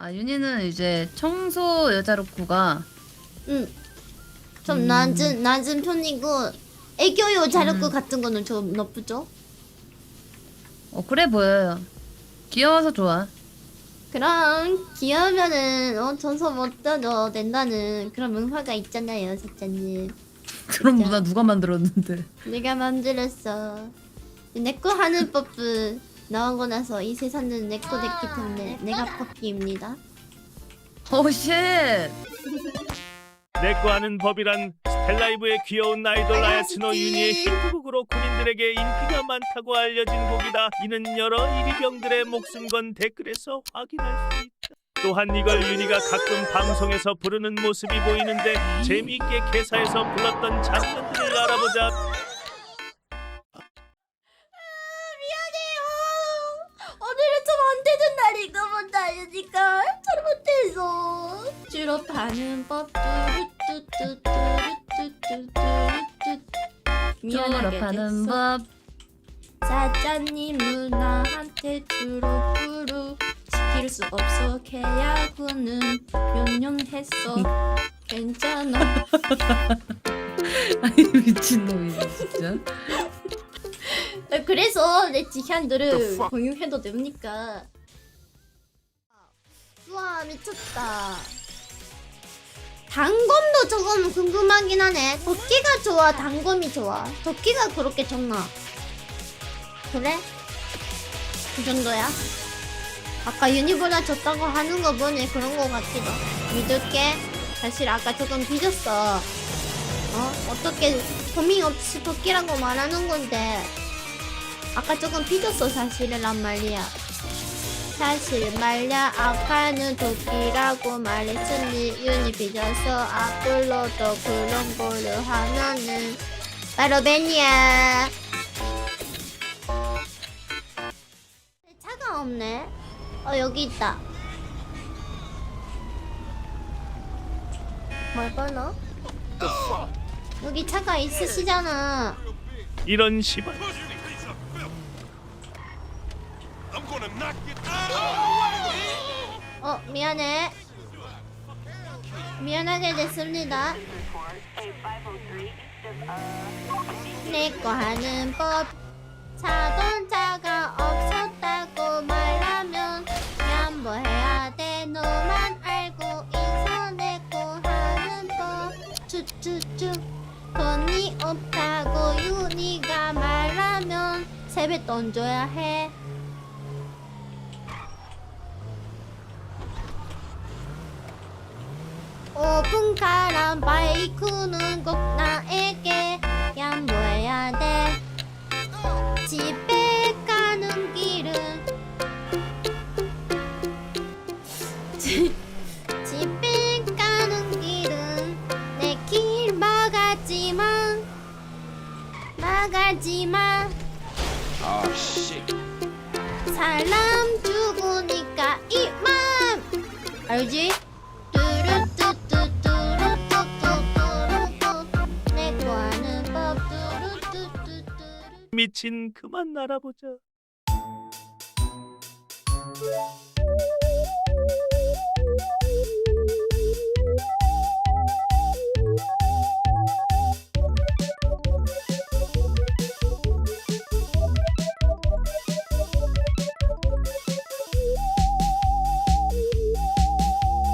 아 윤희는 이제 청소 여자롭구가 응. 좀 음. 낮은 낮은 편이고 애교요 자력구 음. 같은 거는 좀 나쁘죠. 어 그래 보여요. 귀여워서 좋아. 그럼 귀여우면은 어 전서 못 떠도 된다는 그런 문화가 있잖아요, 사장님. 그런. 문화 누가 만들었는데? 내가 만들었어. 내거 하는 법을 나오고 나서 이 세상은 내 거 됐기 때문에 내가 퍼피입니다. 오 쉣. 내거 하는 법이란 스텔라이브의 귀여운 아이돌 아야츠노 유니의 히트곡으로 군인들에게 인기가 많다고 알려진 곡이다. 이는 여러 이리병들의 목숨 건 댓글에서 확인할 수 있다. 또한 이걸 유니가 가끔 방송에서 부르는 모습이 보이는데 재미있게 개사해서 불렀던 장면들을 알아보자. 잘못해서. 졸업하는 법 뚜루뚜뚜뚜루뚜뚜뚜루뚜 졸업하는 법. 사장님 누나한테 주룩부룩 지킬 수 없어 계약은 몇년 했어 괜찮아 아니 미친놈이네 진짜. 나 그래서 내 지향들을 공유해도 됩니까? 우와 미쳤다 단검도 조금 궁금하긴 하네. 도끼가 좋아 단검이 좋아. 도끼가 그렇게 좋나? 그래? 그 정도야? 아까 유니보다 졌다고 하는 거 보니 그런 거 같기도 믿을게. 사실 아까 조금 삐졌어. 어? 어떻게 고민 없이 도끼라고 말하는 건데. 아까 조금 삐졌어 사실이란 말이야 사실 말야 아까는 도끼라고 말했으니 윤이 삐져서 앞으로도 그런 거를 하면은 바로 벤이야 차가 없네. 어 여기 있다. 뭘 걸어? 여기 차가 있으시잖아. 이런 시발. 미안해. 미안하게 됐습니다. 내거 하는 법. 자동차가 없었다고 말하면 양보해야 돼. 너만 알고 거 하는 법. 쭈쭈쭈. 돈이 없다고 윤희가 말하면 세배 던져야 해 오픈카랑 바이크는 꼭 나에게 양보해야 돼 집에 가는 길은 집, 집에 가는 길은 내 길 막았지만 막았지만 Oh shit. 사람 죽으니까 이만 알지? 미친 그만 날아보자.